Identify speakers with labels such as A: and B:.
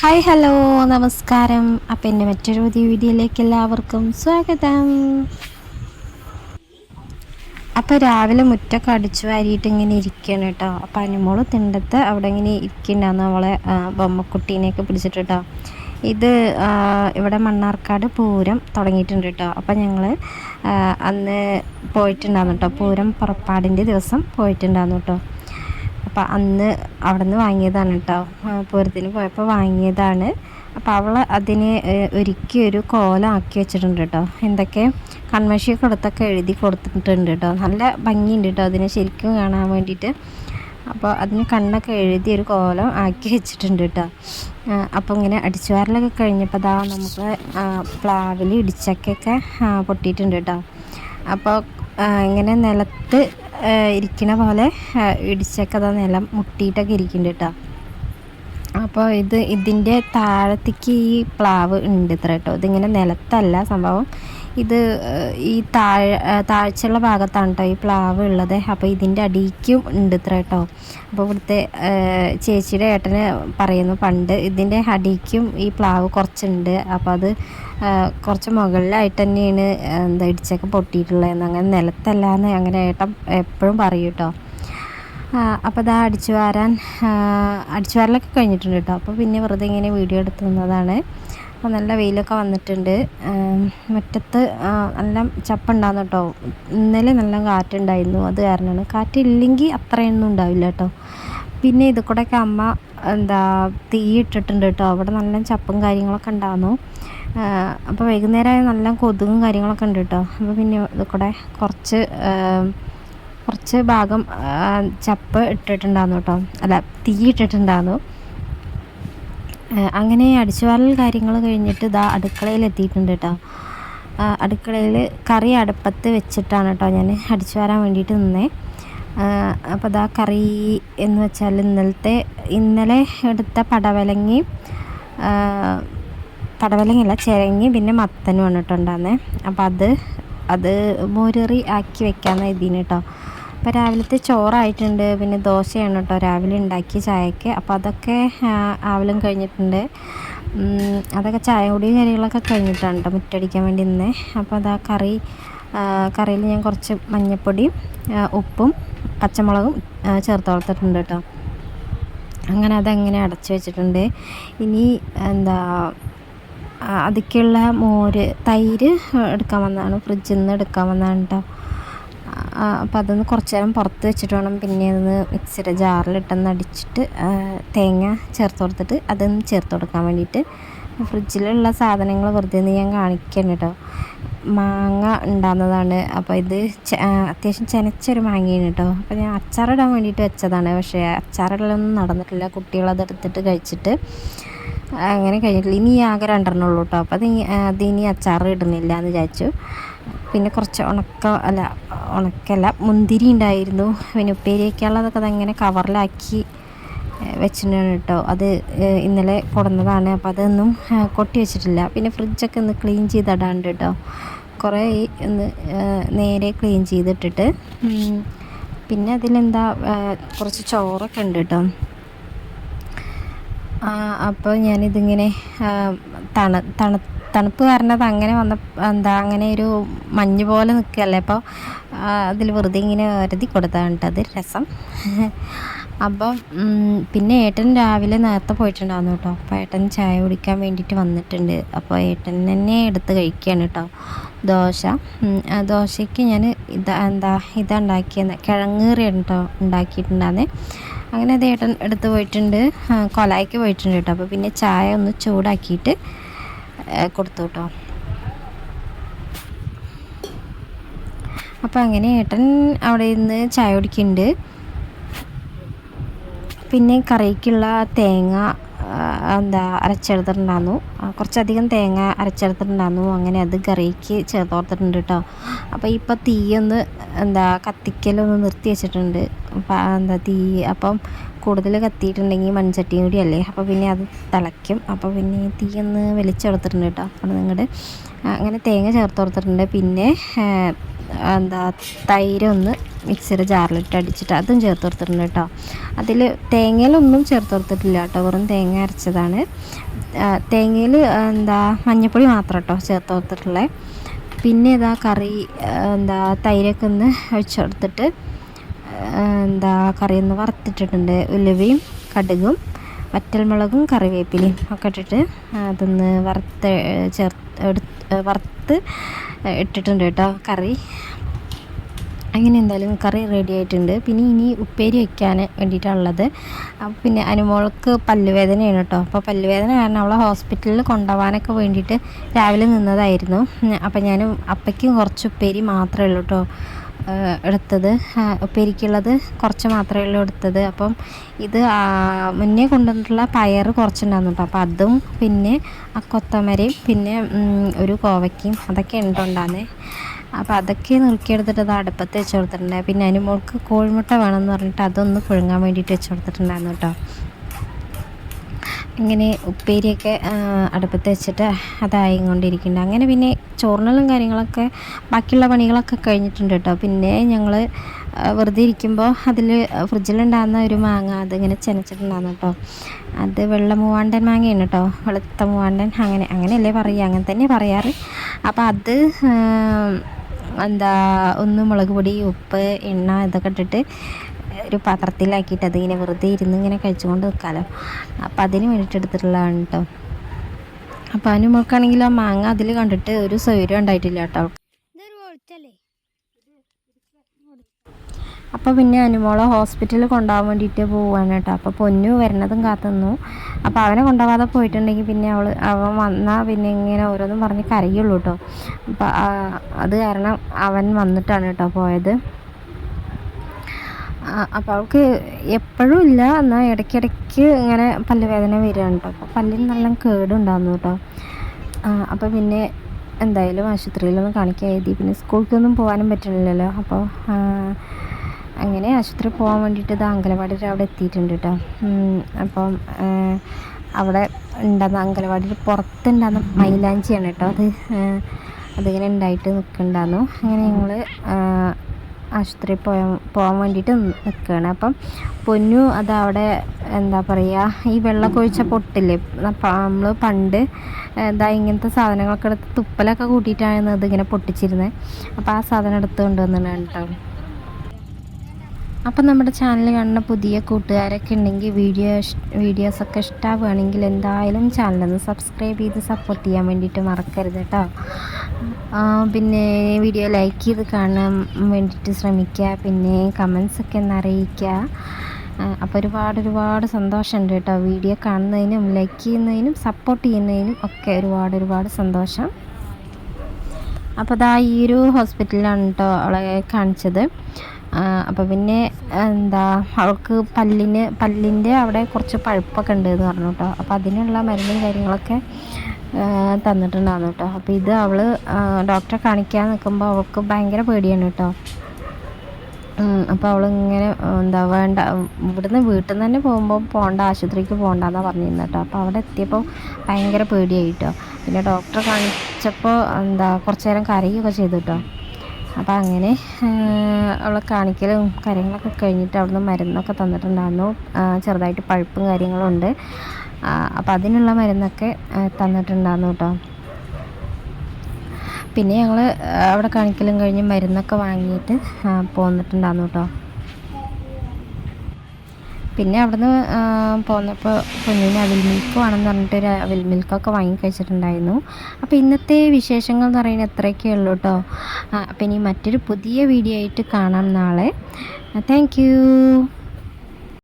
A: Hi hello നമസ്കാരം. അപ്പം എന്റെ മറ്റൊരു പുതിയ വീഡിയോയിലേക്ക് എല്ലാവർക്കും സ്വാഗതം. അപ്പോൾ രാവിലെ മുറ്റൊക്കെ അടിച്ചു വാരിയിട്ട് ഇങ്ങനെ ഇരിക്കുകയാണ് കേട്ടോ. അപ്പോൾ അനുമോൾ തിണ്ടത്ത് അവിടെ ഇങ്ങനെ ഇരിക്കുന്നുണ്ടാവുന്നു ആ, ബൊമ്മക്കുട്ടീനെയൊക്കെ പിടിച്ചിട്ട് കേട്ടോ. ഇത് ഇവിടെ മണ്ണാർക്കാട് പൂരം തുടങ്ങിയിട്ടുണ്ട് കേട്ടോ. അപ്പോൾ ഞങ്ങൾ അന്ന് പോയിട്ടുണ്ടായിരുന്നു കേട്ടോ. പൂരം പുറപ്പാടിന്റെ ദിവസം പോയിട്ടുണ്ടായിരുന്നു കേട്ടോ. അപ്പോൾ അന്ന് അവിടെ നിന്ന് വാങ്ങിയതാണ് കേട്ടോ പൂരത്തിന് പോയപ്പോൾ വാങ്ങിയതാണ്. അപ്പോൾ അവൾ അതിനെ ഒരുക്കി ഒരു കോലമാക്കി വെച്ചിട്ടുണ്ട് കേട്ടോ എന്തൊക്കെ കൺമഷി കൊടുത്തൊക്കെ എഴുതി കൊടുത്തിട്ടുണ്ട് കേട്ടോ നല്ല ഭംഗിയുണ്ട് കേട്ടോ അതിനെ ശരിക്കും കാണാൻ വേണ്ടിയിട്ട്. അപ്പോൾ അതിന് കണ്ണൊക്കെ എഴുതി ഒരു കോലം ആക്കി വെച്ചിട്ടുണ്ട് കേട്ടോ അപ്പോൾ ഇങ്ങനെ അടിച്ചുവാരലൊക്കെ കഴിഞ്ഞപ്പോൾ അതാ നമുക്ക് പ്ലാവിൽ ഇടിച്ചക്കൊക്കെ പൊട്ടിയിട്ടുണ്ട് കേട്ടോ അപ്പോൾ ഇങ്ങനെ നിലത്ത് ഇരിക്കണ പോലെ ഇടിച്ചൊക്കെ അതാ നിലം മുട്ടിയിട്ടൊക്കെ ഇരിക്കുന്നുണ്ട് കേട്ടോ അപ്പോൾ ഇത് ഇതിന്റെ താഴത്തേക്ക് ഈ പ്ലാവ് ഉണ്ട് ഇത്ര കേട്ടോ ഇതിങ്ങനെ നിലത്തല്ല സംഭവം. ഇത് ഈ താഴെ താഴ്ചയുള്ള ഭാഗത്താണ് കേട്ടോ ഈ പ്ലാവ് ഉള്ളത്. അപ്പോൾ ഇതിന്റെ അടിക്കും ഉണ്ട് ഇത്ര കേട്ടോ അപ്പോൾ ഇവിടുത്തെ ചേച്ചിയുടെ ഏട്ടന് പറയുന്നു പണ്ട് ഇതിന്റെ അടിക്കും ഈ പ്ലാവ് കുറച്ചുണ്ട്. അപ്പോൾ അത് കുറച്ച് മുകളിലായിട്ട് തന്നെയാണ് എന്താ ഇടിച്ചൊക്കെ പൊട്ടിയിട്ടുള്ളതെന്ന്. അങ്ങനെ നിലത്തല്ലാന്ന് അങ്ങനെ ഏട്ടൻ എപ്പോഴും പറയും കേട്ടോ അപ്പോൾ ഇതാ അടിച്ചു വാരാൻ അടിച്ചു വാരലൊക്കെ കഴിഞ്ഞിട്ടുണ്ട് കേട്ടോ അപ്പോൾ പിന്നെ വെറുതെ ഇങ്ങനെ വീഡിയോ എടുത്തു നിന്നതാണ്. അപ്പോൾ നല്ല വെയിലൊക്കെ വന്നിട്ടുണ്ട്. മുറ്റത്ത് നല്ല ചപ്പുണ്ടാകുന്ന കേട്ടോ. ഇന്നലെ നല്ല കാറ്റുണ്ടായിരുന്നു. അത് കാരണമാണ്. കാറ്റില്ലെങ്കിൽ അത്രയൊന്നും ഉണ്ടാവില്ല കേട്ടോ. പിന്നെ ഇത് കൂടെയൊക്കെ അമ്മ എന്താ തീ ഇട്ടിട്ടുണ്ട് കേട്ടോ. അവിടെ നല്ല ചപ്പും കാര്യങ്ങളൊക്കെ ഉണ്ടായിരുന്നു അപ്പോൾ വൈകുന്നേരമായ നല്ല കൊതുകും കാര്യങ്ങളൊക്കെ ഉണ്ട് കേട്ടോ. അപ്പോൾ പിന്നെ ഇത് കൂടെ കുറച്ച് കുറച്ച് ഭാഗം ചപ്പ് ഇട്ടിട്ടുണ്ടായിരുന്നു കേട്ടോ. അല്ല തീ ഇട്ടിട്ടുണ്ടായിരുന്നു അങ്ങനെ അടിച്ചുവാരൽ കാര്യങ്ങൾ കഴിഞ്ഞിട്ട് ഇതാ അടുക്കളയിൽ എത്തിയിട്ടുണ്ട് കേട്ടോ അടുക്കളയിൽ കറി അടുപ്പത്ത് വെച്ചിട്ടാണ് കേട്ടോ ഞാൻ അടിച്ചു വാരാൻ വേണ്ടിയിട്ട് നിന്നേ. അപ്പോൾ ഇതാ കറി എന്ന് വെച്ചാൽ ഇന്നലത്തെ ഇന്നലെ എടുത്ത പടവലങ്ങി പടവലങ്ങയല്ല ചിരങ്ങി പിന്നെ മത്തനും ഉണ്ടാകുന്നത് അപ്പോൾ അത് അത് മോരറി ആക്കി വെക്കാമെന്ന് ഇതിന് കേട്ടോ അപ്പോൾ രാവിലത്തെ ചോറായിട്ടുണ്ട്. പിന്നെ ദോശയാണ് കേട്ടോ. രാവിലെ ഉണ്ടാക്കിയ ചായക്ക്. അപ്പോൾ അതൊക്കെ ആവലും കഴിഞ്ഞിട്ടുണ്ട്. അതൊക്കെ ചായ കുടിയും കാര്യങ്ങളൊക്കെ കഴിഞ്ഞിട്ടാണ് കേട്ടോ മുറ്റടിക്കാൻ വേണ്ടി നിന്നേ. അപ്പോൾ അതാ കറി കറിയിൽ ഞാൻ കുറച്ച് മഞ്ഞൾപ്പൊടിയും ഉപ്പും പച്ചമുളകും ചേർത്ത് വളർത്തിട്ടുണ്ട് കേട്ടോ. അങ്ങനെ അതങ്ങനെ അടച്ചു വെച്ചിട്ടുണ്ട്. ഇനി എന്താ അതൊക്കെയുള്ള മോര് തൈര് എടുക്കാൻ വന്നതാണ്. ഫ്രിഡ്ജിൽ നിന്ന് എടുക്കാൻ വന്നതാണ് കേട്ടോ. അപ്പോൾ അതൊന്ന് കുറച്ച് നേരം പുറത്ത് വെച്ചിട്ട് വേണം. പിന്നെ അതൊന്ന് മിക്സിയുടെ ജാറിലിട്ടൊന്ന് അടിച്ചിട്ട് തേങ്ങ ചേർത്ത് കൊടുത്തിട്ട് അതൊന്ന് ചേർത്ത് കൊടുക്കാൻ വേണ്ടിയിട്ട് ഫ്രിഡ്ജിലുള്ള സാധനങ്ങൾ വെറുതെ ഒന്ന് ഞാൻ കാണിക്കണം കേട്ടോ മാങ്ങ ഉണ്ടാകുന്നതാണ് അപ്പോൾ ഇത് അത്യാവശ്യം ചെനച്ചൊരു മാങ്ങയാണ് കേട്ടോ അപ്പോൾ ഞാൻ അച്ചാറിടാൻ വേണ്ടിയിട്ട് വെച്ചതാണ്. പക്ഷേ അച്ചാറിടലൊന്നും നടന്നിട്ടില്ല. കുട്ടികളത് എടുത്തിട്ട് കഴിച്ചിട്ട് അങ്ങനെ കഴിഞ്ഞിട്ടില്ല. ഇനി ആകെ രണ്ടെണ്ണമുള്ളൂ കേട്ടോ അപ്പോൾ അത് ഇനി- അത് ഇനി അച്ചാർ ഇടുന്നില്ല എന്ന് വിചാരിച്ചു. പിന്നെ കുറച്ച് ഉണക്ക അല്ല ഉണക്കല്ല മുന്തിരി ഉണ്ടായിരുന്നു. പിന്നെ ഉപ്പേരിയൊക്കെയുള്ളതൊക്കെ അതങ്ങനെ കവറിലാക്കി വെച്ചിട്ടുണ്ട് കേട്ടോ. അത് ഇന്നലെ കൊടുന്നതാണ്. അപ്പോൾ അതൊന്നും കൊട്ടി വെച്ചിട്ടില്ല. പിന്നെ ഫ്രിഡ്ജൊക്കെ ഒന്ന് ക്ലീൻ ചെയ്തിടാണ്ട് കേട്ടോ. കുറേ ഒന്ന് നേരെ ക്ലീൻ ചെയ്തിട്ടിട്ട് പിന്നെ അതിലെന്താ കുറച്ച് ചോറൊക്കെ ഉണ്ട് കേട്ടോ. അപ്പോൾ ഞാനിതിങ്ങനെ തണ തണു തണുപ്പ് അത് അങ്ങനെ വന്ന എന്താ അങ്ങനെ ഒരു മഞ്ഞ് പോലെ നിൽക്കുകയല്ലേ? അപ്പോൾ അതിൽ വെറുതെ ഇങ്ങനെ വരുതി കൊടുത്താണ് അത് രസം. അപ്പം പിന്നെ ഏട്ടൻ രാവിലെ നേരത്തെ പോയിട്ടുണ്ടായിരുന്നു കേട്ടോ. അപ്പോൾ ഏട്ടൻ ചായ കുടിക്കാൻ വേണ്ടിയിട്ട് വന്നിട്ടുണ്ട്. അപ്പോൾ ഏട്ടൻ തന്നെ എടുത്ത് കഴിക്കുകയാണ് കേട്ടോ. ദോശ. ദോശയ്ക്ക് ഞാൻ ഇതാ എന്താ ഇതാ ഉണ്ടാക്കിയത് കിഴങ്ങേറിയാണ് കേട്ടോ ഉണ്ടാക്കിയിട്ടുണ്ടായിരുന്നേ. അങ്ങനെ അത് ഏട്ടൻ എടുത്ത് പോയിട്ടുണ്ട്. കൊലായ്ക്ക് പോയിട്ടുണ്ട് കേട്ടോ. അപ്പോൾ പിന്നെ ചായ ഒന്ന് ചൂടാക്കിയിട്ട് കൊടുത്തു കേട്ടോ അപ്പോൾ അങ്ങനെ ഏട്ടൻ അവിടെ നിന്ന് ചായ കുടിക്കുന്നുണ്ട്. പിന്നെ കറിക്കുള്ള തേങ്ങ എന്താ അരച്ചെടുത്തിട്ടുണ്ടായിരുന്നു. കുറച്ചധികം തേങ്ങ അരച്ചെടുത്തിട്ടുണ്ടായിരുന്നു. അങ്ങനെ അത് കറിക്ക് ചേർത്ത് കൊടുത്തിട്ടുണ്ട് കേട്ടോ. അപ്പോൾ ഇപ്പോൾ തീയൊന്ന് എന്താ കത്തിക്കലൊന്ന് നിർത്തി വെച്ചിട്ടുണ്ട്. എന്താ തീ അപ്പം കൂടുതൽ കത്തിയിട്ടുണ്ടെങ്കിൽ മൺചട്ടിയും കൂടി അല്ലേ അപ്പോൾ പിന്നെ അത് തിളയ്ക്കും. അപ്പോൾ പിന്നെ തീ ഒന്ന് വലിച്ചെടുത്തിട്ടുണ്ട് കേട്ടോ. അപ്പോൾ നിങ്ങളുടെ അങ്ങനെ തേങ്ങ ചേർത്ത് കൊടുത്തിട്ടുണ്ട്. പിന്നെ എന്താ തൈര് ഒന്ന് മിക്സിയുടെ ജാറിലിട്ട് അടിച്ചിട്ട് അതും ചേർത്ത് കൊടുത്തിട്ടുണ്ട് കേട്ടോ. അതിൽ തേങ്ങയിലൊന്നും ചേർത്ത് കൊടുത്തിട്ടില്ല കേട്ടോ. വെറും തേങ്ങ അരച്ചതാണ്. തേങ്ങയിൽ എന്താ മഞ്ഞപ്പൊടി മാത്രം കേട്ടോ ചേർത്ത് കൊടുത്തിട്ടുള്ളത് പിന്നെ ഇതാ കറി എന്താ തൈരൊക്കെ ഒന്ന് ഒഴിച്ചെടുത്തിട്ട് എന്താ കറി ഒന്ന് വറുത്തിട്ടിട്ടുണ്ട്. ഉലുവയും കടുകും വറ്റൽമുളകും കറിവേപ്പിലയും ഒക്കെ ഇട്ടിട്ട് അതൊന്ന് വറുത്ത് ചേർത്ത് വറുത്ത് ഇട്ടിട്ടുണ്ട് കേട്ടോ കറി. അങ്ങനെ എന്തായാലും കറി റെഡി ആയിട്ടുണ്ട്. പിന്നെ ഇനി ഉപ്പേരി വയ്ക്കാൻ വേണ്ടിയിട്ടുള്ളത് അപ്പോൾ പിന്നെ അനുമോൾക്ക് പല്ലുവേദനയാണ് കേട്ടോ. അപ്പോൾ പല്ലുവേദന കാരണം അവളെ ഹോസ്പിറ്റലിൽ കൊണ്ടുപോകാനൊക്കെ വേണ്ടിയിട്ട് രാവിലെ നിന്നതായിരുന്നു. അപ്പോൾ ഞാൻ അപ്പയ്ക്കും കുറച്ച് ഉപ്പേരി മാത്രമേ ഉള്ളൂ കേട്ടോ. എടുത്തത്. ഉപ്പേരിക്കുള്ളത് കുറച്ച് മാത്രമേ ഉള്ളൂ എടുത്തത്. അപ്പം ഇത് മുന്നേ കൊണ്ടുവന്നിട്ടുള്ള പയർ കുറച്ചുണ്ടായിരുന്നു അപ്പോൾ അതും പിന്നെ ആ കൊത്തമരയും പിന്നെ ഒരു കോവയ്ക്കും അതൊക്കെ ഉണ്ടുണ്ടാകുന്നത് അപ്പം അതൊക്കെ നുറുക്കിയെടുത്തിട്ട് അത് അടുപ്പത്ത് വെച്ച് കൊടുത്തിട്ടുണ്ടായി പിന്നെ അതിന് മോൾക്ക് കോഴിമുട്ട വേണമെന്ന് പറഞ്ഞിട്ട് അതൊന്ന് പുഴുങ്ങാൻ വേണ്ടിയിട്ട് വെച്ച് കൊടുത്തിട്ടുണ്ടായിരുന്നു കേട്ടോ. ഇങ്ങനെ ഉപ്പേരിയൊക്കെ അടുപ്പത്ത് വെച്ചിട്ട് അതായി കൊണ്ടിരിക്കുന്നുണ്ട് അങ്ങനെ പിന്നെ ചോറിനെല്ലാം കാര്യങ്ങളൊക്കെ ബാക്കിയുള്ള പണികളൊക്കെ കഴിഞ്ഞിട്ടുണ്ട് കേട്ടോ. പിന്നെ ഞങ്ങൾ വെറുതെ ഇരിക്കുമ്പോൾ അതിൽ ഫ്രിഡ്ജിലുണ്ടാകുന്ന ഒരു മാങ്ങ അതിങ്ങനെ ചെനച്ചിട്ടുണ്ടാകുന്നു കേട്ടോ. അത് വെള്ള മൂവാണ്ടൻ മാങ്ങയാണ് കേട്ടോ. വെളുത്ത മൂവാണ്ടൻ അങ്ങനെ അങ്ങനെയല്ലേ പറയുക. അങ്ങനെ തന്നെ പറയാറ്. അപ്പോൾ അത് എന്താ ഒന്ന് മുളക് പൊടി ഉപ്പ് എണ്ണ ഇതൊക്കെ ഇട്ടിട്ട് ഒരു പാത്രത്തിലാക്കിയിട്ട് അതിങ്ങനെ വെറുതെ ഇരുന്ന് ഇങ്ങനെ കഴിച്ചുകൊണ്ട് നിൽക്കാമല്ലോ അപ്പോൾ അതിന് വേണ്ടിയിട്ട് എടുത്തിട്ടുള്ളതാണ് കേട്ടോ അപ്പോൾ അതിന് മോൾക്കാണെങ്കിൽ ആ മാങ്ങ അതിൽ കണ്ടിട്ട് ഒരു സൗകര്യം ഉണ്ടായിട്ടില്ല കേട്ടോ അപ്പോൾ പിന്നെ അനുമോളെ ഹോസ്പിറ്റലിൽ കൊണ്ടുപോകാൻ വേണ്ടിയിട്ട് പോവാണ് കേട്ടോ അപ്പോൾ പൊന്നു വരുന്നതും കാത്തുന്നു അപ്പോൾ അവനെ കൊണ്ടുപോകാതെ പോയിട്ടുണ്ടെങ്കിൽ പിന്നെ അവൾ അവൻ വന്നാൽ പിന്നെ ഇങ്ങനെ ഓരോന്നും പറഞ്ഞ് കരയുള്ളൂ കേട്ടോ അപ്പോൾ അത് കാരണം അവൻ വന്നിട്ടാണ് കേട്ടോ പോയത്. അപ്പോൾ അവൾക്ക് എപ്പോഴും ഇല്ല. എന്നാൽ ഇടയ്ക്കിടയ്ക്ക് ഇങ്ങനെ പല്ലുവേദന വരികയാണ് കേട്ടോ അപ്പോൾ പല്ലിന് നല്ല കേടുണ്ടാകുന്നു കേട്ടോ അപ്പോൾ പിന്നെ എന്തായാലും ആശുപത്രിയിലൊന്നും കാണിക്കാൻ എഴുതി. പിന്നെ സ്കൂളിലേക്കൊന്നും പോകാനും പറ്റുന്നില്ലല്ലോ അപ്പോൾ അങ്ങനെ ആശുപത്രി പോകാൻ വേണ്ടിയിട്ട് ഇത് അങ്കലവാടിയിൽ അവിടെ എത്തിയിട്ടുണ്ട് കേട്ടോ അപ്പം അവിടെ ഉണ്ടാകുന്ന അങ്കലവാടിയിൽ പുറത്തുണ്ടാകുന്ന മൈലാഞ്ചിയാണ് കേട്ടോ അത്. അതിങ്ങനെ ഉണ്ടായിട്ട് നിൽക്കുന്നുണ്ടായിരുന്നു. അങ്ങനെ ഞങ്ങൾ ആശുപത്രി പോയാൻ പോകാൻ വേണ്ടിയിട്ട് നിൽക്കുകയാണ് അപ്പം പൊന്നു അതവിടെ എന്താ പറയുക ഈ വെള്ളം കൊഴിച്ച പൊട്ടില്ലേ നമ്മൾ പണ്ട് എന്താ ഇങ്ങനത്തെ സാധനങ്ങളൊക്കെ എടുത്ത് തുപ്പലൊക്കെ കൂട്ടിയിട്ടാണ് ഇതിങ്ങനെ പൊട്ടിച്ചിരുന്നത് അപ്പോൾ ആ സാധനം എടുത്ത് കൊണ്ടുവന്നിട്ടുണ്ട് കേട്ടോ. അപ്പം നമ്മുടെ ചാനൽ കാണുന്ന പുതിയ കൂട്ടുകാരൊക്കെ ഉണ്ടെങ്കിൽ വീഡിയോ വീഡിയോസൊക്കെ ഇഷ്ടമാവുകയാണെങ്കിൽ എന്തായാലും ചാനലൊന്ന് സബ്സ്ക്രൈബ് ചെയ്ത് സപ്പോർട്ട് ചെയ്യാൻ വേണ്ടിയിട്ട് മറക്കരുത് കേട്ടോ പിന്നെ വീഡിയോ ലൈക്ക് ചെയ്ത് കാണാൻ വേണ്ടിയിട്ട് ശ്രമിക്കുക. പിന്നെ കമൻസൊക്കെ ഒന്ന് അറിയിക്കുക. അപ്പോൾ ഒരുപാട് ഒരുപാട് സന്തോഷമുണ്ട് കേട്ടോ വീഡിയോ കാണുന്നതിനും ലൈക്ക് ചെയ്യുന്നതിനും സപ്പോർട്ട് ചെയ്യുന്നതിനും ഒക്കെ ഒരുപാട് ഒരുപാട് സന്തോഷം. അപ്പോൾ അതാ ഈ ഒരു ഹോസ്പിറ്റലിലാണ് കേട്ടോ അവളെ കാണിച്ചത്. അപ്പോൾ പിന്നെ എന്താ അവൾക്ക് പല്ലിന് പല്ലിന്റെ അവിടെ കുറച്ച് പഴുപ്പൊക്കെ ഉണ്ട് എന്ന് പറഞ്ഞു കേട്ടോ. അപ്പോൾ അതിനുള്ള മരുന്നും കാര്യങ്ങളൊക്കെ തന്നിട്ടുണ്ടായിരുന്നു കേട്ടോ. അപ്പോൾ ഇത് അവൾ ഡോക്ടറെ കാണിക്കാൻ നിൽക്കുമ്പോൾ അവൾക്ക് ഭയങ്കര പേടിയാണ് കേട്ടോ. അപ്പോൾ അവളിങ്ങനെ എന്താ വേണ്ട ഇവിടുന്ന് വീട്ടിൽ നിന്ന് തന്നെ പോകുമ്പോൾ പോകണ്ട ആശുപത്രിക്ക് പോകണ്ടെന്നാണ് പറഞ്ഞിരുന്നത് കേട്ടോ. അപ്പോൾ അവിടെ എത്തിയപ്പോൾ ഭയങ്കര പേടിയായി കേട്ടോ. പിന്നെ ഡോക്ടറെ കാണിച്ചപ്പോൾ എന്താ കുറച്ച് നേരം കരയുകയൊക്കെ ചെയ്തു കേട്ടോ. അപ്പോൾ അങ്ങനെ അവളെ കാണിക്കലും കാര്യങ്ങളൊക്കെ കഴിഞ്ഞിട്ട് അവിടുന്ന് മരുന്നൊക്കെ തന്നിട്ടുണ്ടായിരുന്നു. ചെറുതായിട്ട് പഴുപ്പും കാര്യങ്ങളും ഉണ്ട്. അപ്പോൾ അതിനുള്ള മരുന്നൊക്കെ തന്നിട്ടുണ്ടായിരുന്നു കേട്ടോ. പിന്നെ ഞങ്ങൾ അവിടെ കാണിക്കലും കഴിഞ്ഞ് മരുന്നൊക്കെ വാങ്ങിയിട്ട് പോന്നിട്ടുണ്ടായിരുന്നു കേട്ടോ. പിന്നെ അവിടുന്ന് പോന്നപ്പോൾ കുഞ്ഞിനെ അവിൽ മിൽക്ക് വേണമെന്ന് പറഞ്ഞിട്ട് ഒരു അവിൽ മിൽക്കൊക്കെ വാങ്ങി കഴിച്ചിട്ടുണ്ടായിരുന്നു. അപ്പോൾ ഇന്നത്തെ വിശേഷങ്ങൾ എന്ന് പറയുന്നത് ഇത്രയൊക്കെ ഉള്ളൂ കേട്ടോ അപ്പം ഇനി മറ്റൊരു പുതിയ വീഡിയോ ആയിട്ട് കാണാം നാളെ. താങ്ക്